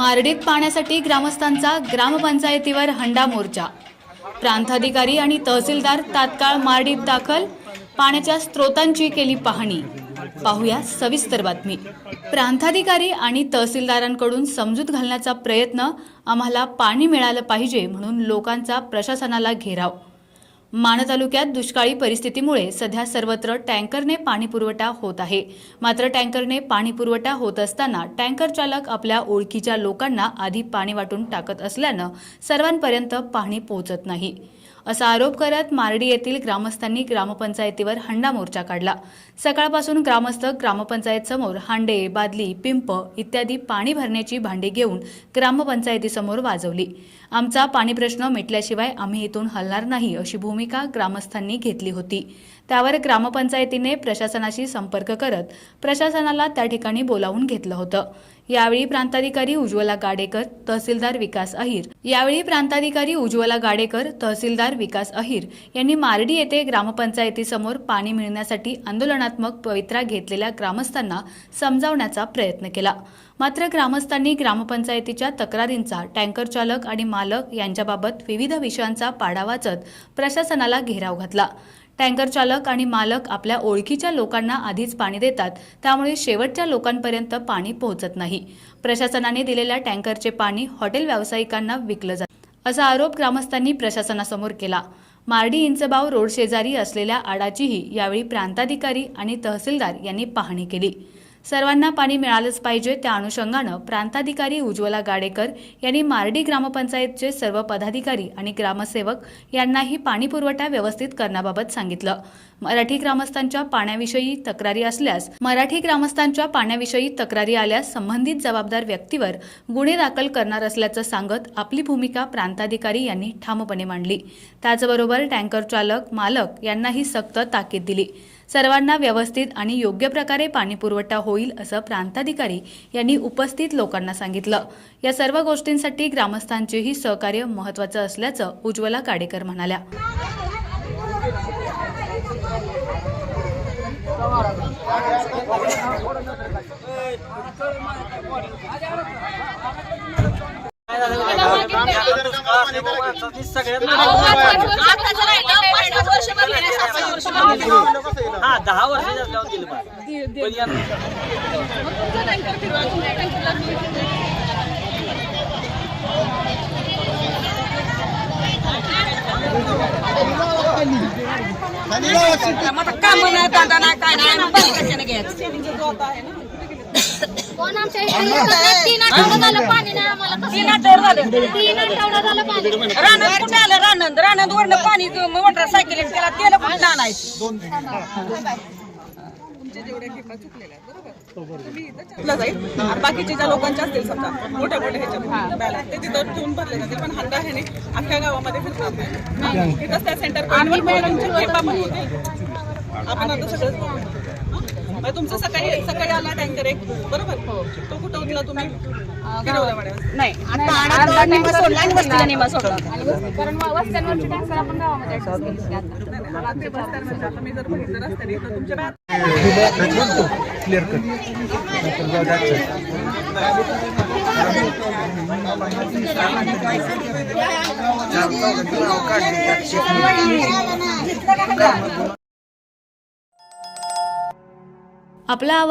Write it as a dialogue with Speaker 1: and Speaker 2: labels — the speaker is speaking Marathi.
Speaker 1: मारडीत पाण्यासाठी ग्रामस्थांचा ग्रामपंचायतीवर हंडा मोर्चा. प्रांताधिकारी आणि तहसीलदार तात्काळ मारडीत दाखल पाण्याच्या स्रोतांची केली पाहणी. पाहूया सविस्तर बातमी. प्रांताधिकारी आणि तहसीलदारांकडून समजूत घालण्याचा प्रयत्न आम्हाला पाणी मिळालं पाहिजे म्हणून लोकांचा प्रशासनाला घेराव. माण तालुक्यात दुष्काळी परिस्थितीमुळे सध्या सर्वत्र टँकरने पाणीपुरवठा होत आहे. मात्र टँकरने पाणीपुरवठा होत असताना टँकर चालक आपल्या ओळखीच्या लोकांना आधी पाणी वाटून टाकत असल्यानं सर्वांपर्यंत पाणी पोहोचत नाही. असा आरोप करत मारडी येथील ग्रामस्थांनी ग्रामपंचायतीवर हंडा मोर्चा काढला. सकाळपासून ग्रामस्थ ग्रामपंचायत समोर हांडे बादली पिंप इत्यादी पाणी भरण्याची भांडी घेऊन ग्रामपंचायतीसमोर वाजवली. आमचा पाणी प्रश्न मिटल्याशिवाय आम्ही इथून हलणार नाही अशी भूमिका ग्रामस्थांनी घेतली होती. त्यावर ग्रामपंचायतीने प्रशासनाशी संपर्क करत प्रशासनाला त्या ठिकाणी बोलावून घेतलं होतं. यावेळी प्रांताधिकारी उज्ज्वला गाडेकर तहसीलदार विकास अहिर. यावेळी प्रांताधिकारी उज्ज्वला गाडेकर तहसीलदार विकास अहिर यांनी मारडी येथे ग्रामपंचायतीसमोर पाणी मिळण्यासाठी आंदोलनात्मक पवित्रा घेतलेल्या ग्रामस्थांना समजावण्याचा प्रयत्न केला. मात्र ग्रामस्थांनी ग्रामपंचायतीच्या तक्रारींचा टँकर चालक आणि मालक यांच्याबाबत विविध विषयांचा पाडा वाचत प्रशासनाला घेराव घातला. टँकर चालक आणि मालक आपल्या ओळखीच्या लोकांना आधीच पाणी देतात त्यामुळे शेवटच्या लोकांपर्यंत पाणी पोहोचत नाही. प्रशासनाने दिलेल्या टँकरचे पाणी हॉटेल व्यावसायिकांना विकलं जात असा आरोप ग्रामस्थांनी प्रशासनासमोर केला. मार्डी इंचबाव रोड शेजारी असलेल्या आडाचीही यावेळी प्रांताधिकारी आणि तहसीलदार यांनी पाहणी केली. सर्वांना पाणी मिळालंच पाहिजे त्या अनुषंगानं प्रांताधिकारी उज्ज्वला गाडेकर यांनी मार्डी ग्रामपंचायतचे सर्व पदाधिकारी आणि ग्रामसेवक यांनाही पाणी पुरवठा व्यवस्थित करण्याबाबत सांगितलं. मराठी ग्रामस्थांच्या पाण्याविषयी तक्रारी असल्यास मराठी ग्रामस्थांच्या पाण्याविषयी तक्रारी आल्यास संबंधित जबाबदार व्यक्तीवर गुन्हे दाखल करणार असल्याचं सांगत आपली भूमिका प्रांताधिकारी यांनी ठामपणे मांडली. त्याचबरोबर टँकर चालक मालक यांनाही सक्त ताकीद दिली. सर्वांना व्यवस्थित आणि योग्य प्रकारे पाणी पुरवठा होईल असं प्रांताधिकारी यांनी उपस्थित लोकांना सांगितलं. या सर्व गोष्टींसाठी ग्रामस्थांचेही सहकार्य महत्त्वाचं असल्याचं उज्ज्वला काडेकर म्हणाल्या.
Speaker 2: हा दहा वर्ष लावून दिलं. पण या-
Speaker 3: काम नाही धंदा नाही काय नाही आम्ही बंद कशाने घ्यायचं
Speaker 4: कोण आमच्या इथे तीन आठवडं झालं पाणी नाही आम्हाला कसं?
Speaker 3: तीन आठवडे झाले.
Speaker 4: तीन आठवडं झालं पाणी.
Speaker 3: रानात कुठे आलं? रानंद. रानंद वरनं पाणी मोटर सायकल त्याला तेल कुठं आणायचं?
Speaker 5: घेतला जाईल. आणि बाकीचे ज्या लोकांचे असतील समजा मोठ्या मोठ्या ह्याच्या बॅलन्स ते तिथं ठेवून भरले जातील पण हंडा ह्याने अख्ख्या गावामध्ये फिरणार नाही. तिथंच त्या सेंटर खेपा पण होतील आपण आता सगळंच बघूया. हं? मग तुमचं सकाळी सकाळी आला टँकर एक. बरोबर? तो कुठं उतला तुम्ही?
Speaker 3: नाही आता निम्मा सोडला आणि वस्तीला निम्मा सोडला.
Speaker 4: कारण मग वस्त्यांवरची टँकर आपण गावामध्ये access केली होती आता.
Speaker 5: रात्री बसताना आता मी